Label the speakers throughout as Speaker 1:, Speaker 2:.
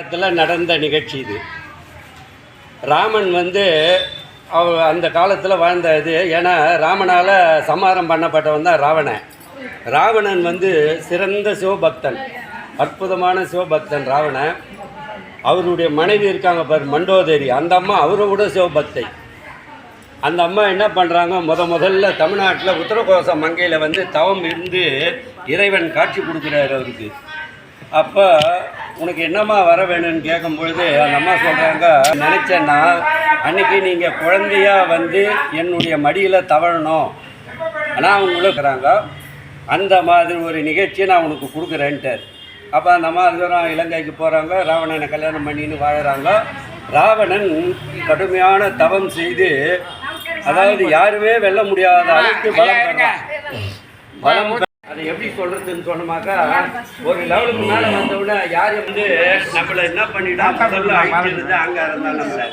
Speaker 1: காலத்தில் நடந்த நிகழ்ச்சி இது. ராமன் வந்து அவ அந்த காலத்தில் வாழ்ந்த இது ஏன்னா ராமனால் சமாரம் பண்ணப்பட்டவன் தான் ராவணன். ராவணன் வந்து சிறந்த சிவபக்தன் அற்புதமான சிவபக்தன் ராவணன். அவருடைய மனைவி இருக்காங்க பார் மண்டோதரி. அந்த அம்மா அவரை விட சிவபக்தை. அந்த அம்மா என்ன பண்ணுறாங்க முத முதல்ல தமிழ்நாட்டில் உத்தரகோச மங்கையில் வந்து தவம் இருந்து இறைவன் காட்சி கொடுக்குறாரு அவருக்கு. அப்போ உனக்கு என்னம்மா வர வேணும்னு கேட்கும்பொழுது அந்த அம்மா சொல்கிறாங்க நினச்சேன்னா அன்னைக்கு நீங்கள் குழந்தையா வந்து என்னுடைய மடியில் தவழணும் ஆனால் உங்களுக்குறாங்க அந்த மாதிரி ஒரு நிகழ்ச்சியை நான் உனக்கு கொடுக்குறேன்ட்டார். அப்போ அந்த அம்மா தூரம் இலங்கைக்கு போகிறாங்க ராவணனை கல்யாணம் பண்ணின்னு வாழறாங்க. ராவணன் கடுமையான தவம் செய்து அதாவது யாருமே வெல்ல முடியாத அளவுக்கு பலம் பலம் அதை எப்படி சொல்றதுன்னு சொன்னமாக்கா ஒரு லெவலுக்கு மேல வந்தவுடனே யார் வந்து நம்மள என்ன பண்ணிட்டா முதல்ல அழிக்கிறது? அங்காரம் தான் நம்மள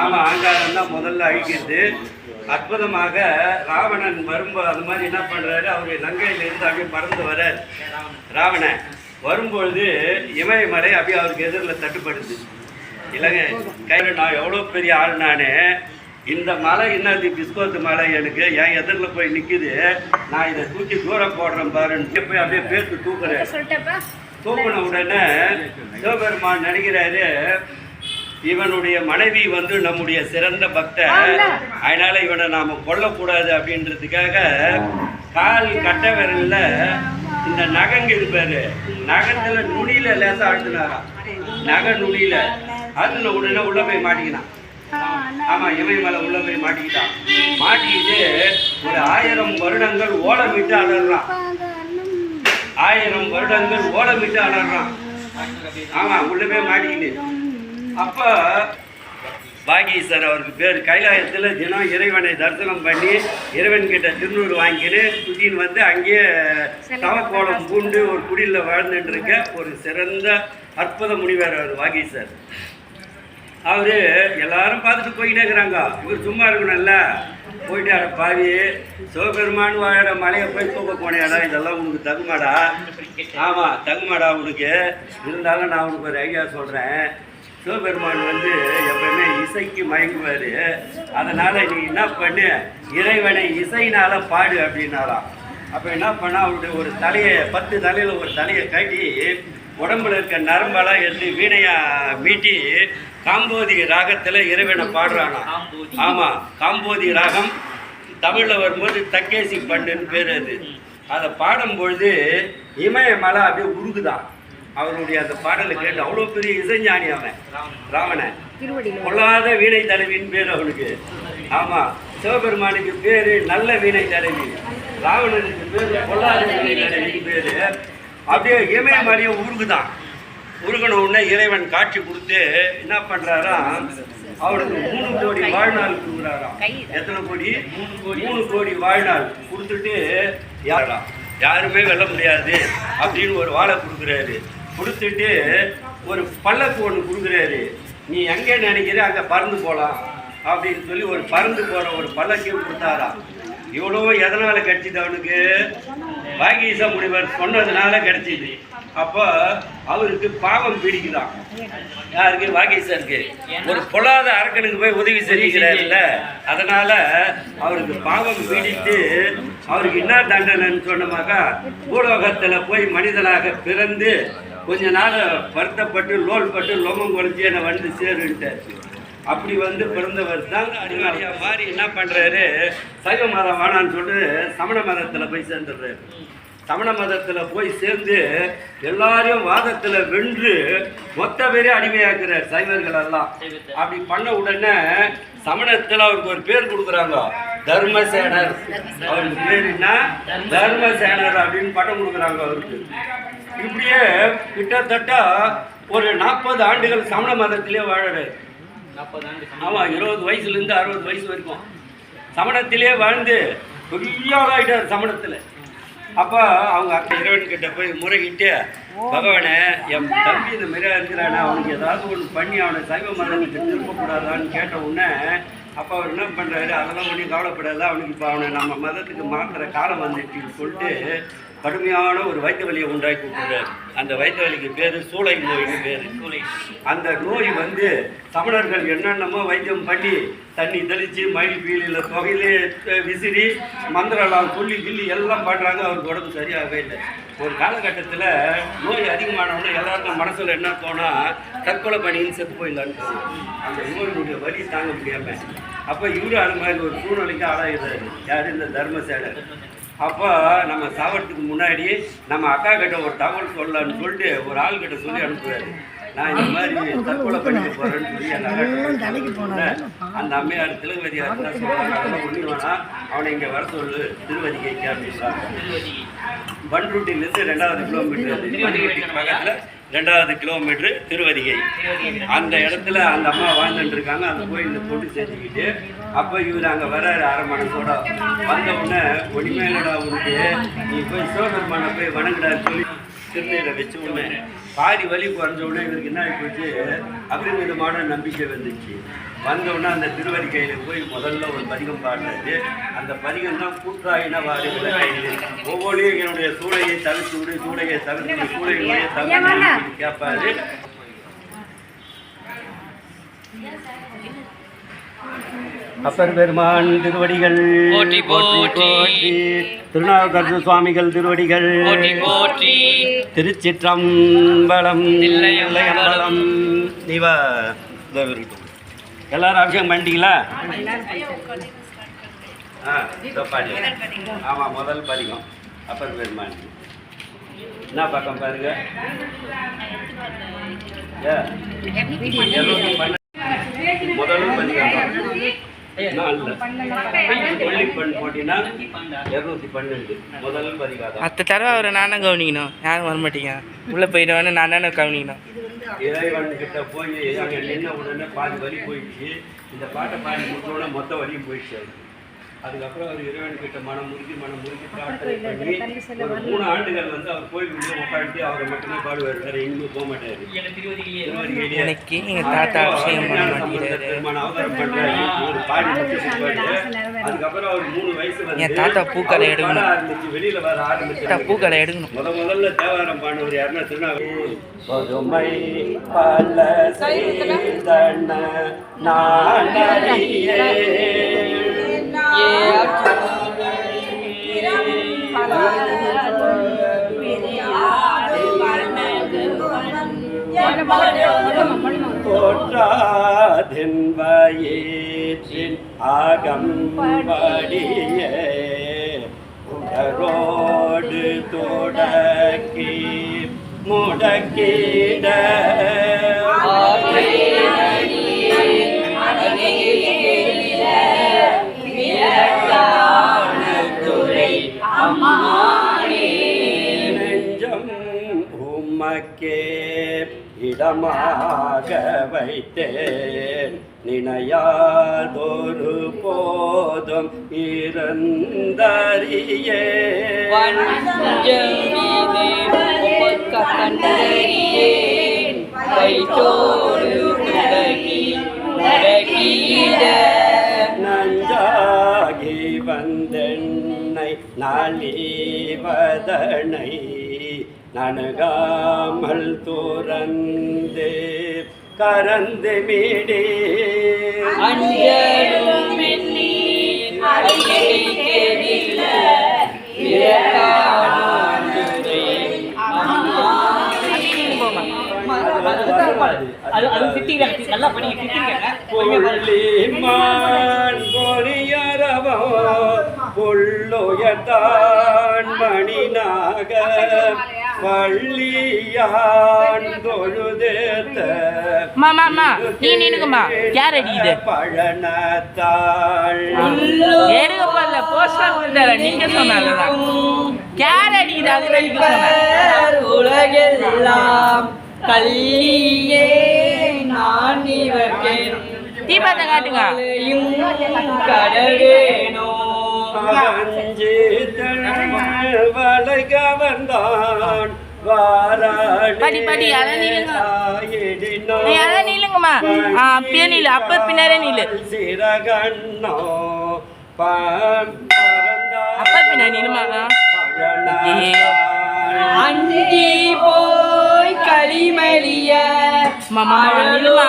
Speaker 1: ஆமா அங்காரம் தான் முதல்ல அழிக்கிறது. அற்புதமாக ராவணன் வரும்போது அது மாதிரி என்ன பண்றாரு? அவரு லங்கையில இருந்து அப்படியே பறந்து வர ராவணன் வரும்பொழுது இமயமலை அப்படியே அவருக்கு எதிரில் தட்டுப்படுது. இல்லைங்க கையில் நான் எவ்வளோ பெரிய ஆள் நான்? இந்த மலை என்னது? பிஸ்கோத்து மலை எனக்கு என் எதிரில் போய் நிற்குது நான் இதை தூக்கி தூரம் போடுறேன் பாருன்னு. போய் அப்படியே பேத்து தூக்குறேன். தூக்குன உடனே சிவபெருமான் நினைக்கிறாரு இவனுடைய மனைவி வந்து நம்முடைய சிறந்த பக்தர். அதனால இவனை நாம கொல்லக்கூடாது அப்படின்றதுக்காக கால் கட்ட விரல்ல இந்த நகங்க இருப்பாரு. நகத்துல நுனியில லேசா அழுத்தினாராம் நகை நுனியில. அதுல உடனே உள்ள போய் மாட்டிக்கினான். ஆமா இமயமலை உள்ள போய் மாட்டிக்கிட்டான். மாட்டிக்கிட்டு ஒரு ஆயிரம் வருடங்கள் ஓடமிட்டு அலறான். ஆயிரம் வருடங்கள் ஓடமிட்டு அலறான். ஆமா உள்ள போய் மாட்டிக்கிட்டு. அப்ப பாகீஸ்வர் அவருக்கு பேர் கைலாயத்தில் தினம் இறைவனை தரிசனம் பண்ணி இறைவன் கிட்ட திருநூறு வாங்கின்னு சுத்தின்னு வந்து அங்கேயே தவக்கோலம் பூண்டு ஒரு குடியில் வாழ்ந்துட்டு இருக்க ஒரு சிறந்த அற்புத முனிவர் அவர் வாகீஸ்வர் அவர் எல்லாரும் பார்த்துட்டு போயிட்டே இருக்கிறாங்க. இவர் சும்மா இருக்கணும்ல. போயிட்டு அட பாவி சிவபெருமான் வாழ மலையை போய் தூக்க போனேடா இதெல்லாம் உனக்கு தகுமாடா? ஆமாம் தகுமாடா உனக்கு. இருந்தாலும் நான் உனக்கு ஒரு ஐடியா சொல்கிறேன் சிவபெருமான் வந்து எப்பவுமே இசைக்கு மயங்குவார். அதனால் நீ என்ன பண்ணு? இறைவனை இசைனால் பாடு அப்படின்னாராம். அப்போ என்ன பண்ணா அவருடைய ஒரு தலையை பத்து தலையில் ஒரு தலையை கட்டி உடம்புல இருக்க நரம்பெல்லாம் எடுத்து வீணையாக மீட்டி காம்போதி ராகத்தில் இறைவனை பாடுறானா? ஆமாம் காம்போதி ராகம் தமிழில் வரும்போது தக்கேசி பண்ணுன்னு பேர் அது. அதை பாடும்பொழுது இமயமலை அப்படியே உருகுதான் அவருடைய அந்த பாடலை கேட்டு அவ்வளோ பெரிய இசைஞானி அவன். ராவணன் பொல்லாத வீணை தலைவின்னு பேர் அவனுக்கு. ஆமாம் சிவபெருமானுக்கு பேர் நல்ல வீணை தலைவி. ராவணனுக்கு பேர் பொல்லாத வீணை தலைவின்னு பேர். அப்படியே இமயமலையை உருகுதான். உருகின உடனே இறைவன் காட்சி கொடுத்து என்ன பண்ணுறாராம் அவனுக்கு மூணு கோடி வாழ்நாள் கொடுக்குறாராம். எத்தனை கோடி மூணு கோடி? மூணு கோடி வாழ்நாள் கொடுத்துட்டு யாரா யாருமே வெல்ல முடியாது அப்படின்னு ஒரு வாழை கொடுக்குறாரு. கொடுத்துட்டு ஒரு பல்லக்கு ஒன்று கொடுக்குறாரு. நீ எங்கே நினைக்கிற? அங்கே பறந்து போகலாம் அப்படின்னு சொல்லி ஒரு பறந்து போகிற ஒரு பல்லக்கையும் கொடுத்தாராம். இவ்வளோ எதனால் கிடைச்சிது அவனுக்கு? வாகீச முனிவர் சொன்னதுனால கிடைச்சிது. அப்போ அவருக்கு பாவம் பிடிக்குதான். யாருக்கு? வாகீசருக்கு. ஒரு பொல்லாத அரக்கனுக்கு போய் உதவி செய்கிறாருல்ல அதனால அவருக்கு பாவம் பிடித்து அவருக்கு என்ன தண்டனைன்னு சொன்னமாக்கா பூலோகத்தில் போய் மனிதனாக பிறந்து கொஞ்ச நாள் வருத்தப்பட்டு லோல் பட்டு லோமம் குறைஞ்சி என்னை வந்து சேருன்ட்டார். அப்படி வந்து பிறந்தவர் தான் அடிமாரியா மாறி என்ன பண்ணுறாரு சைவ மதம் வேணான்னு சொல்லிட்டு சமண மதத்தில் போய் சேர்ந்துடுறாரு. சமண மதத்தில் போய் சேர்ந்து எல்லாரையும் வாதத்துல வென்று மொத்த பேரே அடிமையாக்குறார் சைவர்கள் எல்லாம். அப்படி பண்ண உடனே சமணத்தில் அவருக்கு ஒரு பேர் கொடுக்குறாங்க. தர்மசேனர். அவருக்கு பேர் என்ன? தர்மசேனர் அப்படின்னு பட்டம் கொடுக்குறாங்க அவருக்கு. இப்படியே கிட்டத்தட்ட ஒரு நாற்பது ஆண்டுகள் சமண மதத்திலே வாழறாரு. ஆமாம் இருபது வயசுலேருந்து அறுபது வயசு வரைக்கும். சமணத்திலே வாழ்ந்து பெரிய ஆளாயிட்டார் சமணத்தில். அப்போ அவங்க அக்கா இறைவன் கிட்ட போய் முறையிட்டு பகவானே என் தம்பி இந்த மாதிரியா இருக்கிறானே அவனுக்கு ஏதாவது ஒன்று பண்ணி அவனை சைவ மதத்துக்கு திருப்பக்கூடாதான்னு கேட்ட உடனே அப்போ அவர் என்ன பண்ணுறாரு அதெல்லாம் ஒன்றும் கவலைப்படாத அவனுக்கு இப்போ அவனை நம்ம மதத்துக்கு மாற்றுற காலம் வந்துச்சுன்னு சொல்லிட்டு கடுமையான ஒரு வயிற்று வலியை உண்டாக்கி விட்டுறாரு அந்த வயிற்று வலிக்கு பேர் சூளை நோய்னு பேர். சூளை அந்த நோய் வந்து தமிழர்கள் என்னென்னமோ வைத்தியம் பண்ணி தண்ணி தெளித்து மயில் பீலியில் தொகையிலே விசிறி மந்திரம்லாம் சொல்லி கிள்ளி எல்லாம் பண்ணுறாங்க அவருக்கு உடம்பு சரியாகவே இல்லை. ஒரு காலகட்டத்தில் நோய் அதிகமானவொடனே எல்லாருக்கும் மனசில் என்ன போனால் தற்கொலை பண்ணின்னு செத்து போயிடலான்னு அந்த நோயினுடைய வலி தாங்க முடியாமல் அப்போ இவரு அது மாதிரி ஒரு சூழ்நிலைக்கு ஆளாகிறாரு யார்? இந்த தர்மசேனர் அப்போ நம்ம சாவறதுக்கு முன்னாடி நம்ம அக்கா கிட்ட ஒரு தகவல் சொல்லலாம்னு சொல்லிட்டு ஒரு ஆள் கிட்ட சொல்லி அனுப்புறாரு. நான் இந்த மாதிரி தற்கொலை பண்ணிக்க போறேன்னு சொல்லி அந்த. அந்த அம்மையார் திலகவதியார் ஒண்ணு வேணாம். அவனை இங்க வர சொல்லு. திருவதிகைக்கு அப்படின்றாங்க பண்ருட்டிலிருந்து ரெண்டாவது கிலோமீட்டர் பண்ருட்டிக்கு பக்கத்துல ரெண்டாவது கிலோமீட்டர் திருவதிகை அந்த இடத்துல அந்த அம்மா வாழ்ந்துட்டு இருக்காங்க. அந்த கோயிலில் போட்டு செஞ்சுக்கிட்டு அப்போ இவர் அங்கே வர்றாரு அரை மனசோட வந்த உடனே ஒளிமேலடா உனக்கு. நீ போய் சிவபெருமானை போய் வணங்குடான்னு சொல்லி திருநீரை வச்ச உடனே பாதி வலி குறைஞ்ச உடனே இவருக்கு என்ன ஆகி போச்சு? அபரிமிதமான நம்பிக்கை வந்துச்சு. வந்தவுடனே அந்த அந்த திருவடிக்கையில் போய் முதல்ல ஒரு பதிகம் பாடுறது. அந்த பதிகம் தான் கூட்டாயின வாரி விளக்கையில் ஒவ்வொன்றையும் என்னுடைய சூளையை தவிர்த்து விடு சூளையை தவிர்த்து விடு சூளையினுடைய தவிர்த்து கேட்பாரு. அப்பர் பெருமான் திருவடிகள்.
Speaker 2: போற்றி, போற்றி.
Speaker 1: திருநாவுக்கரசு சுவாமிகள் திருவடிகள்.
Speaker 2: போற்றி
Speaker 1: திருச்சிற்றம்பலம் இதோ இருக்கட்டும் எல்லாரும் அபிஷேகம் பண்ணிட்டீங்களா? ஆ ஆமாம் முதல் பதிகம் அப்பர் பெருமான் என்ன பக்கம் பாருங்க. முதல்.
Speaker 3: அத்த தடவை அவரை நானும் கவனிக்கணும் யாரும் வர மாட்டீங்க உள்ளே போயிடுவேன்னு நான் கவனிக்கணும்
Speaker 1: இறைவன் கிட்ட போய் அங்க நின்ன உடனே பாதி வலி போயிடுச்சு இந்த பாட்டை பாடி முடிச்ச உடனே மொத்த வலியும் போயிடுச்சு. அதுக்கப்புறம் அவர் இறைவன் கிட்ட மனம் முருகி மனம் முருகி பிரார்த்தனை பண்ணி ஒரு மூணு ஆண்டுகள் வந்து அவர் கோயிலுக்குள்ளே உட்காந்து அவரை மட்டுமே பாடுவார். வேற எங்கேயும் போக மாட்டாரு.
Speaker 3: எங்கள் தாத்தா அபிஷேகம் பண்ண மாட்டேங்கிறாரு.
Speaker 1: அவதாரம் பண்றாரு. ஒரு பாடி முடிச்சு பிற்பாடு, அதுக்கப்புறம் அவர் மூணு வயசு வந்து
Speaker 3: என் தாத்தா பூக்களை எடுக்கணும்.
Speaker 1: ஆரம்பிச்சு, வெளியில வர ஆரம்பிச்சு.
Speaker 3: பூக்களை எடுக்கணும்.
Speaker 1: முத முதல்ல தேவாரம் பாடுவர் யாருன்னா திருநாவூர் பதுமை பல செய்தன நாடறியே. தோற்றாதின் வயிற்றின் ஆகம்படியே உடரோடு தொடக்கி முடக்கிட உமக்கே இடமாக வைத்தேன். நினையாதொரு போதும் இருந்தறியே நஞ்சாகி வந்தென்னை நாளிவதனை நணுகாமல் துறந்து கரந்து மீடே.
Speaker 2: அது அது திட்டிக்கிறாங்க
Speaker 1: பள்ளியான் தொழுதேத்த
Speaker 3: அம்மா நீ நின்னுங்கம்மா யார் அடிக்குது
Speaker 1: பழனத்தாள்.
Speaker 3: எடுக்க போடல போஸ்டர் கொடுத்தார. நீங்க சொன்னாலதான் யார் அடிக்குது அது நீங்க சொன்ன
Speaker 4: உலகெல்லாம் கல்லியே நான் இவர்க்கு
Speaker 3: தீபாத்தை காட்டுங்க.
Speaker 4: கடவேனோ
Speaker 1: அஞ்சி வளைக வந்தான் வாராடி
Speaker 3: படி, படி, நில்லுங்க.
Speaker 1: ஆயிடினோ.
Speaker 3: நீ அதான் நில்லுங்கம்மா ஆ அப்படியே நில்லு அப்ப
Speaker 1: சிறகண்ணோ. பழனி
Speaker 4: அஞ்சி போய் களிமலிய
Speaker 1: மாமா நில்லுமா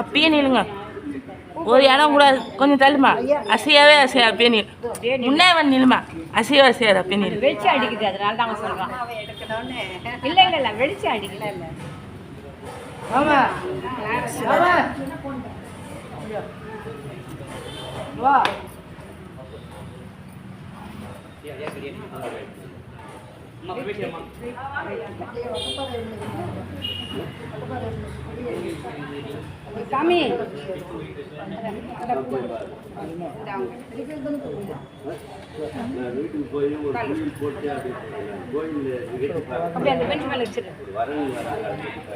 Speaker 1: அப்பயே நில்லுங்க. ஒரு இடம் கூட கொஞ்சம் தள்ளுமா? அசையாவே அசையா அப்பயே நில் முன்னே வந்து நில்லுமா? அசையவே அசையாது அப்பயே நில்
Speaker 5: வெளிச்சம் அடிக்குது அதனால தான் சொல்றான் இல்ல இல்ல இல்ல வெளிச்சம் அடிக்கல இல்ல
Speaker 4: ஆமா ஆமா வா
Speaker 5: சாமி.
Speaker 3: வீட்டுக்கு போய் ஒரு கோயில் போட்டு அப்படியே கோயில்
Speaker 5: அந்த வச்சிரு.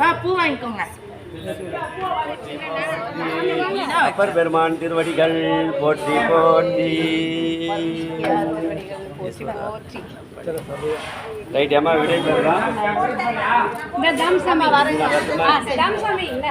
Speaker 1: ஆ பூ வாங்கிக்கோங்க.
Speaker 3: அப்பர் பெருமான் திருவடிகள் போற்றி போற்றி. ரைட் அம்மா விடை பெறலாம்
Speaker 5: இந்த தாம் சாமி ஆ, தாம் சாமி இல்ல